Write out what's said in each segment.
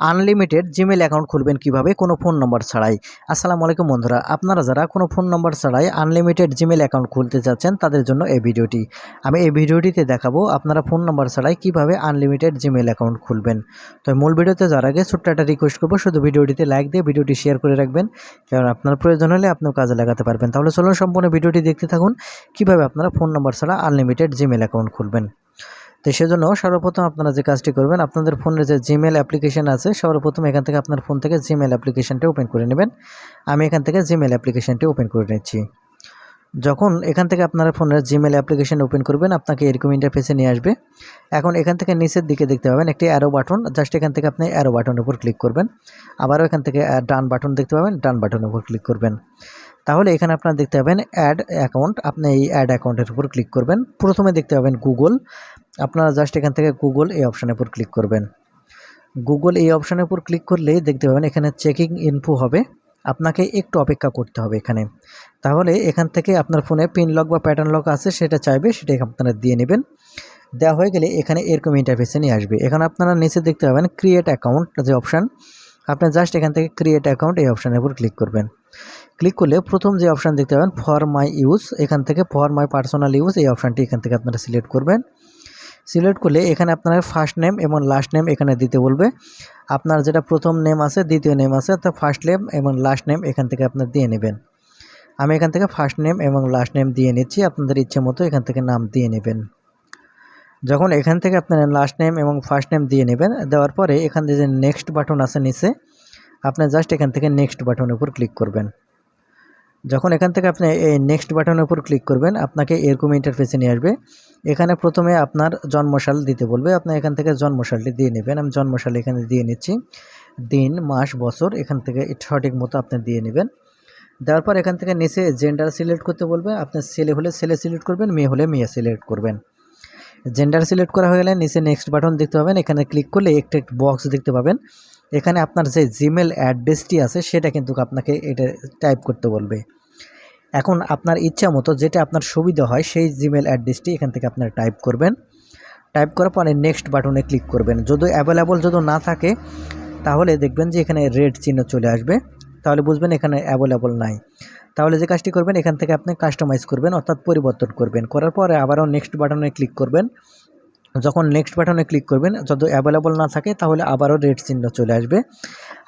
Unlimited Gmail account খুলবেন কীভাবে? কোনো ফোন নম্বর ছাড়াই। আসসালামু আলাইকুম বন্ধুরা, আপনারা যারা কোনো ফোন নম্বর ছাড়াই আনলিমিটেড জিমেল অ্যাকাউন্ট খুলতে চাচ্ছেন, তাদের জন্য এই ভিডিওটি। আমি এই ভিডিওটিতে দেখাবো আপনারা ফোন নম্বর ছাড়াই কীভাবে আনলিমিটেড জিমেল অ্যাকাউন্ট খুলবেন। তো মূল ভিডিওতে যাওয়ার আগে ছোট্ট একটা রিকোয়েস্ট করব, শুধু ভিডিওটিতে লাইক দিয়ে ভিডিওটি শেয়ার করে রাখবেন। কারণ আপনার প্রয়োজন হলে আপনিও কাজে লাগাতে পারবেন। তাহলে চলুন সম্পূর্ণ ভিডিওটি দেখতে থাকুন, কীভাবে আপনারা ফোন নম্বর ছাড়া আনলিমিটেড জিমেল অ্যাকাউন্ট খুলবেন। তো সেজন্য সর্বপ্রথম আপনারা যে কাজটি করবেন, আপনাদের ফোনের যে জিমেল অ্যাপ্লিকেশন আছে, সর্বপ্রথম এখান থেকে আপনার ফোন থেকে জিমেল অ্যাপ্লিকেশনটা ওপেন করে নেবেন। আমি এখান থেকে জিমেল অ্যাপ্লিকেশনটি ওপেন করে নিচ্ছি। যখন এখান থেকে আপনারা ফোনের জিমেল অ্যাপ্লিকেশন ওপেন করবেন, আপনাকে এরকম ইন্টারফেসে নিয়ে আসবে। এখন এখান থেকে নিচের দিকে দেখতে পাবেন একটি অ্যারো বাটন জাস্ট এখান থেকে আপনি অ্যারো বাটনের উপর ক্লিক করবেন। আবারও এখান থেকে ডান বাটন দেখতে পাবেন, ডান বাটনের উপর ক্লিক করবেন। তাহলে এখানে আপনারা দেখতে পাবেন অ্যাড অ্যাকাউন্ট আপনি এই অ্যাড অ্যাকাউন্টের উপর ক্লিক করবেন। প্রথমে দেখতে পাবেন গুগল আপনারা জাস্ট এখান থেকে গুগল এই অপশানের উপর ক্লিক করবেন। গুগল এই অপশানের উপর ক্লিক করলেই দেখতে পাবেন এখানে চেকিং ইনফো হবে। আপনাকে একটু অপেক্ষা করতে হবে এখানে। তাহলে এখান থেকে আপনার ফোনে পিন লক বা প্যাটার্ন লক আছে, সেটা চাইবে সেটা আপনারা দিয়ে নেবেন। দেওয়া হয়ে গেলে এখানে এরকম ইন্টারফেসে নিয়ে আসবে। এখানে আপনারা নিচে দেখতে পাবেন ক্রিয়েট অ্যাকাউন্ট যে অপশান আপনি জাস্ট এখান থেকে ক্রিয়েট অ্যাকাউন্ট এই অপশানের উপর ক্লিক করবেন। ক্লিক করলে প্রথম যে অপশান দেখতে পাবেন ফর মাই ইউজ এখান থেকে ফর মাই পার্সোনাল ইউজ এই অপশানটি এখান থেকে আপনারা সিলেক্ট করবেন। সিলেক্ট করলে এখানে আপনার ফার্স্ট নেম এবং লাস্ট নেম এখানে দিতে বলবে। আপনার যেটা প্রথম নেম আছে, দ্বিতীয় নেম আছে, তো ফার্স্ট নেম এবং লাস্ট নেম এখান থেকে আপনার দিয়ে নেবেন। আমি এখান থেকে ফার্স্ট নেম এবং লাস্ট নেম দিয়ে নিচ্ছি, আপনাদের ইচ্ছে মতো এখান থেকে নাম দিয়ে নেবেন। যখন এখান থেকে আপনার লাস্ট নেম এবং ফার্স্ট নেম দিয়ে নেবেন, দেওয়ার পরে এখান থেকে যে নেক্সট বাটন আছে নিচে, আপনি জাস্ট এখান থেকে নেক্সট বাটনের উপর ক্লিক করবেন। যখন এখান থেকে আপনি এই নেক্সট বাটনের উপর ক্লিক করবেন, আপনাকে এরকম ইন্টারফেসে নিয়ে আসবে। এখানে প্রথমে আপনার জন্মশাল দিতে বলবে। আপনি এখান থেকে জন্মশালটি দিয়ে নেবেন। আমি জন্মশাল এখানে দিয়ে নিচ্ছি। দিন, মাস, বছর এখান থেকে সঠিক মতো আপনি দিয়ে নেবেন। দেওয়ার পর এখান থেকে নিচে জেন্ডার সিলেক্ট করতে বলবে। আপনি ছেলে হলে ছেলে সিলেক্ট করবেন, মেয়ে হলে মেয়ে সিলেক্ট করবেন। জেন্ডার সিলেক্ট করা হয়ে গেলে নিচে নেক্সট বাটন দেখতে পাবেন। এখানে ক্লিক করলে একটা বক্স দেখতে পাবেন। এখানে আপনার যে জিমেল অ্যাড্রেসটি আছে, সেটা কিন্তু আপনাকে এটা টাইপ করতে বলবে। এখন আপনার ইচ্ছা মতো যেটা আপনার সুবিধা হয়, সেই জিমেল অ্যাড্রেসটি এখান থেকে আপনার টাইপ করবেন। টাইপ করার পরে নেক্সট বাটনে ক্লিক করবেন। যদি অ্যাভেলেবল যদি না থাকে, তাহলে দেখবেন যে এখানে রেড চিহ্ন চলে আসবে। তাহলে বুঝবেন এখানে অ্যাভেলেবল নাই। তাহলে যে কাজটি করবেন, এখান থেকে আপনি কাস্টমাইজ করবেন, অর্থাৎ পরিবর্তন করবেন। করার পরে আবারও নেক্সট বাটনে ক্লিক করবেন। যখন নেক্সট বাটনে ক্লিক করবেন, যদি অ্যাভেলেবল না থাকে, তাহলে আবারও রেড চিহ্ন চলে আসবে।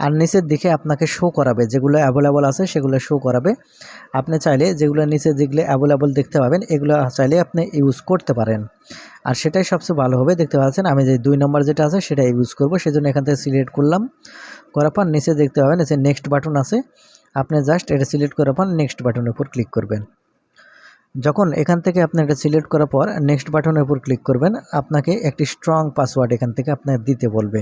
আর নিচের দিকে আপনাকে শো করাবে, যেগুলো অ্যাভেলেবল আছে, সেগুলো শো করাবে। আপনি চাইলে যেগুলো নিচে যেগুলো অ্যাভেলেবল দেখতে পাবেন, এগুলো চাইলে আপনি ইউজ করতে পারেন। আর সেটাই সবচেয়ে ভালো হবে, দেখতে পাচ্ছেন, আমি যে দুই নম্বর যেটা আছে সেটা ইউজ করব, সেজন্য এখান থেকে সিলেক্ট করলাম। করার পর নিচে দেখতে পাবেন যে নেক্সট বাটন আছে। আপনি জাস্ট এটা সিলেক্ট করার পর নেক্সট বাটনের উপর ক্লিক করবেন। যখন এখান থেকে আপনি এটা সিলেক্ট করার পর নেক্সট বাটনের উপর ক্লিক করবেন, আপনাকে একটি স্ট্রং পাসওয়ার্ড এখান থেকে আপনার দিতে বলবে।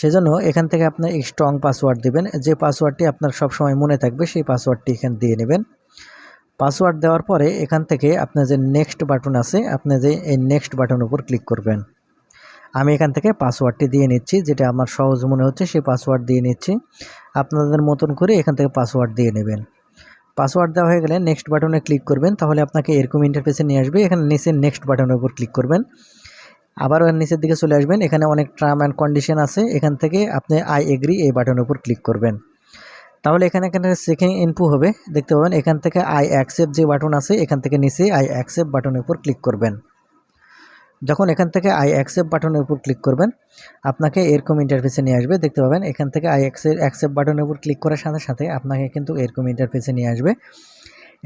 সেজন্য এখান থেকে আপনি এই স্ট্রং পাসওয়ার্ড দেবেন, যে পাসওয়ার্ডটি আপনার সবসময় মনে থাকবে সেই পাসওয়ার্ডটি এখানে দিয়ে নেবেন। পাসওয়ার্ড দেওয়ার পরে এখান থেকে আপনার যে নেক্সট বাটন আছে, আপনি যে এই নেক্সট বাটনের উপর ক্লিক করবেন। আমি এখান থেকে পাসওয়ার্ডটি দিয়ে নিচ্ছি, যেটা আমার সহজ মনে হচ্ছে সেই পাসওয়ার্ড দিয়ে নিচ্ছি। আপনাদের মতন করে এখান থেকে পাসওয়ার্ড দিয়ে নেবেন। পাসওয়ার্ড দেওয়া হয়ে গেলে নেক্সট বাটনে ক্লিক করবেন, তাহলে আপনাকে এরকম ইন্টারফেসে নিয়ে আসবে। এখানে নিচে নেক্সট বাটনের উপর ক্লিক করবেন। আবারও নিচের দিকে চলে আসবেন। এখানে অনেক টার্ম অ্যান্ড কন্ডিশন আছে। এখান থেকে আপনি আই এগ্রি এই বাটনের উপর ক্লিক করবেন। তাহলে এখানে এখানে সেকেন্ড ইনপু হবে। দেখতে পাবেন, এখান থেকে আই অ্যাকসেপ্ট যে বাটন আছে, এখান থেকে নিচে আই অ্যাকসেপ্ট বাটনের উপর ক্লিক করবেন। যখন এখান থেকে আই অ্যাকসেপ্ট বাটনের উপর ক্লিক করবেন, আপনাকে এরকম ইন্টারফেসে নিয়ে আসবে। দেখতে পাবেন, এখান থেকে আই অ্যাকসেপ্ট বাটনের উপর ক্লিক করার সাথে সাথে আপনাকে কিন্তু এরকম ইন্টারফেসে নিয়ে আসবে।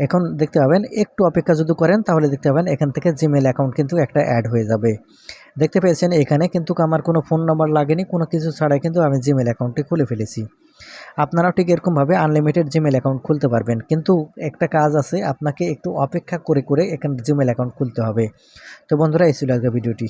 এখন দেখতে পাবেন, একটু অপেক্ষা যদি করেন, তাহলে দেখতে পাবেন এখান থেকে জিমেল অ্যাকাউন্ট কিন্তু একটা অ্যাড হয়ে যাবে। দেখতে পেয়েছেন, এখানে কিন্তু আমার কোনো ফোন নাম্বার লাগেনি, কোনো কিছু ছাড়াই কিন্তু আমি জিমেল অ্যাকাউন্টটি খুলে ফেলেছি। আপনারাও ঠিক এরকমভাবে আনলিমিটেড জিমেল অ্যাকাউন্ট খুলতে পারবেন। কিন্তু একটা কাজ আছে, আপনাকে একটু অপেক্ষা করে করে এখানে জিমেল অ্যাকাউন্ট খুলতে হবে। তো বন্ধুরা, এই ছিল ভিডিওটি।